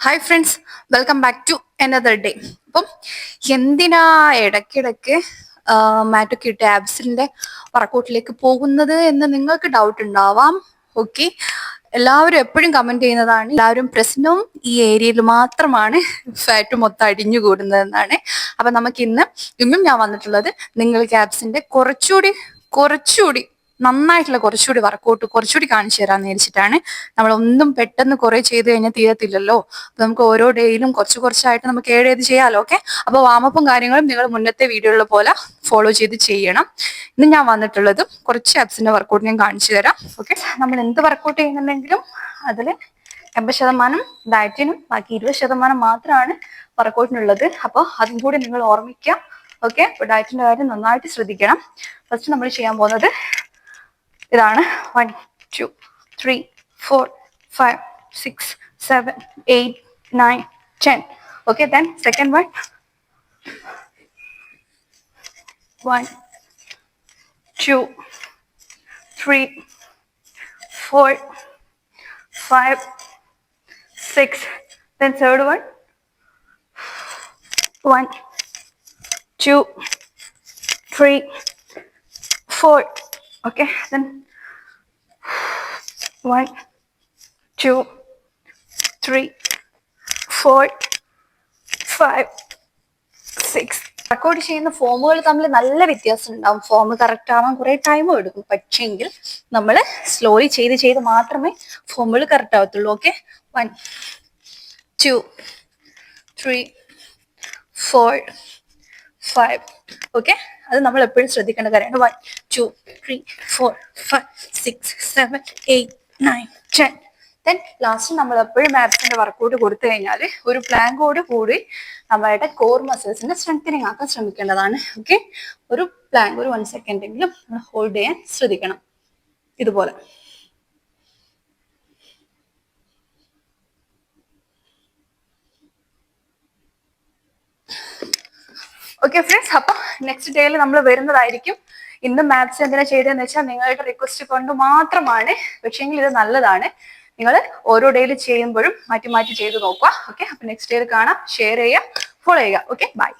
Hi friends welcome back to another day അപ്പം എന്തിനാ ഇടയ്ക്കിടയ്ക്ക് മാറ്റൊക്കെ ഇട്ട് ആബ്സിന്റെ വർക്കൗട്ടിലേക്ക് പോകുന്നത് എന്ന് നിങ്ങൾക്ക് ഡൗട്ട് ഉണ്ടാവാം. ഓക്കെ എല്ലാവരും എപ്പോഴും കമന്റ് ചെയ്യുന്നതാണ് എല്ലാവരും പ്രശ്നവും ഈ ഏരിയയിൽ മാത്രമാണ് ഫാറ്റ് മൊത്തം അടിഞ്ഞു കൂടുന്നതെന്നാണ് അപ്പം നമുക്ക് ഇന്ന് ഇന്നും ഞാൻ വന്നിട്ടുള്ളത് നിങ്ങൾക്ക് ആബ്സിന്റെ കുറച്ചുകൂടി കുറച്ചുകൂടി നന്നായിട്ടുള്ള കുറച്ചുകൂടി വർക്കൗട്ട് കുറച്ചുകൂടി കാണിച്ചു തരാമെന്ന് വിചാരിച്ചിട്ടാണ്. നമ്മൾ ഒന്നും പെട്ടെന്ന് കുറെ ചെയ്ത് കഴിഞ്ഞാൽ തീരത്തില്ലല്ലോ. അപ്പൊ നമുക്ക് ഓരോ ഡേയിലും കുറച്ച് കുറച്ചായിട്ട് നമുക്ക് ചെയ്ത് ചെയ്യാമല്ലോ ഓക്കെ അപ്പൊ വാമപ്പും കാര്യങ്ങളും നിങ്ങൾ മുന്നത്തെ വീഡിയോയിലെ പോലെ ഫോളോ ചെയ്ത് ചെയ്യണം. ഇന്ന് ഞാൻ വന്നിട്ടുള്ളത് കുറച്ച് ആപ്സിന്റെ വർക്കൗട്ട് ഞാൻ കാണിച്ചു തരാം ഓക്കെ നമ്മൾ എന്ത് വർക്കൗട്ട് ചെയ്യുന്നുണ്ടെങ്കിലും അതിൽ എൺപത് ശതമാനം ഡയറ്റിനും ബാക്കി ഇരുപത് ശതമാനം മാത്രമാണ് വർക്കൗട്ടിനുള്ളത് അപ്പോൾ അതും കൂടി നിങ്ങൾ ഓർമ്മിക്കുക ഓക്കെ ഡയറ്റിന്റെ കാര്യം നന്നായിട്ട് ശ്രദ്ധിക്കണം. ഫസ്റ്റ് നമ്മൾ ചെയ്യാൻ പോകുന്നത് ഇതാണ്. One two three four five six seven eight nine ten okay then second one one two three four five six then third one one, two, three, four. Okay, then. One, two, three, four, five, six. Record ചെയ്യുന്ന ഫോമുകൾ തമ്മിൽ നല്ല വ്യത്യാസം ഉണ്ടാവും. Form correct ആവാൻ കുറെ time എടുക്കും. പക്ഷെങ്കിൽ നമ്മൾ സ്ലോലി ചെയ്ത് ചെയ്ത് മാത്രമേ ഫോമുകൾ correct ആവത്തുള്ളൂ. Okay one two three four five okay അത് നമ്മൾ എപ്പോഴും ശ്രദ്ധിക്കേണ്ട കാര്യമാണ്. One two three four five six seven eight nine ten then last നമ്മൾ എപ്പോഴും മാത്സിന്റെ വർക്കൗട്ട് കൊടുത്തു കഴിഞ്ഞാൽ ഒരു പ്ലാങ്കോട് കൂടി നമ്മളുടെ കോർ മസിൽസിന്റെ സ്ട്രെങ്തനിങ് ആക്കാൻ ശ്രമിക്കേണ്ടതാണ്. ഓക്കെ ഒരു പ്ലാങ്ക് ഒരു വൺ സെക്കൻഡെങ്കിലും നമ്മൾ ഹോൾഡ് ചെയ്യാൻ ശ്രദ്ധിക്കണം. ഇതുപോലെ. ഓക്കെ ഫ്രണ്ട്സ് അപ്പൊ നെക്സ്റ്റ് ഡേയിൽ നമ്മൾ വരുന്നതായിരിക്കും. ഇന്ന് മാത്സ് എന്തിനാ ചെയ്തതെന്ന് വെച്ചാൽ നിങ്ങളുടെ റിക്വസ്റ്റ് കൊണ്ട് മാത്രമാണ്. പക്ഷേങ്കിൽ ഇത് നല്ലതാണ്. നിങ്ങൾ ഓരോ ഡേയിൽ ചെയ്യുമ്പോഴും മാറ്റി മാറ്റി ചെയ്ത് നോക്കുക. ഓക്കെ അപ്പൊ നെക്സ്റ്റ് ഡേയിൽ കാണാം. ഷെയർ ചെയ്യുക. ഫോളോ ചെയ്യുക. Okay bye